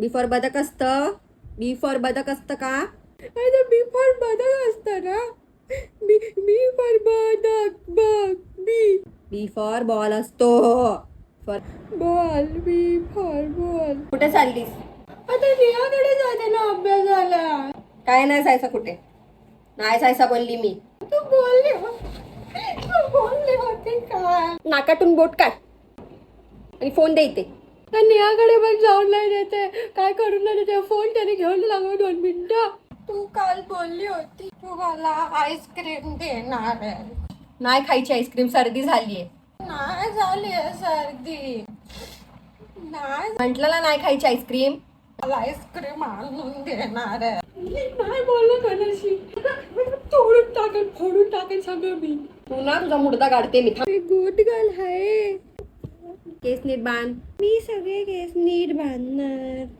बी for बदक असतं. बी for बदक असतं का? बी फॉर बदक असतं ना? बी बी फॉर बदक bug B B for ball असतो. For ball B for ball कुठे चाललीस? आता रियाकडे जाते ना अभ्यासाला. काय नाही जायचं कुठे? नाही जायचं बोलली मी. तू बोलली हो- तू बोलली होती काय नाकातून बोट काढ. आणि फोन दे इथे. तर नियाकडे पण जाऊन नाही देते. काय करून नाही देते फोन त्याने घेऊन लागलो दोन मिनिटं. तू काल बोलली होती तू मला आईस्क्रीम देणार आहे. नाही खायची आईस्क्रीम सर्दी झालीये. नाही झाली सर्दी. नाही म्हटलं नाही खायची आईस्क्रीम मला आईस्क्रीम आणून देणार आहे. नाही बोललं कोणाशी. तोडून टाकेल फोडून टाकेल सगळं मी. तू ना तुझा मुडदा काढते मी गुड गर्ल आहे. केस नीट बांध. मी सगळे केस नीट बांधणार.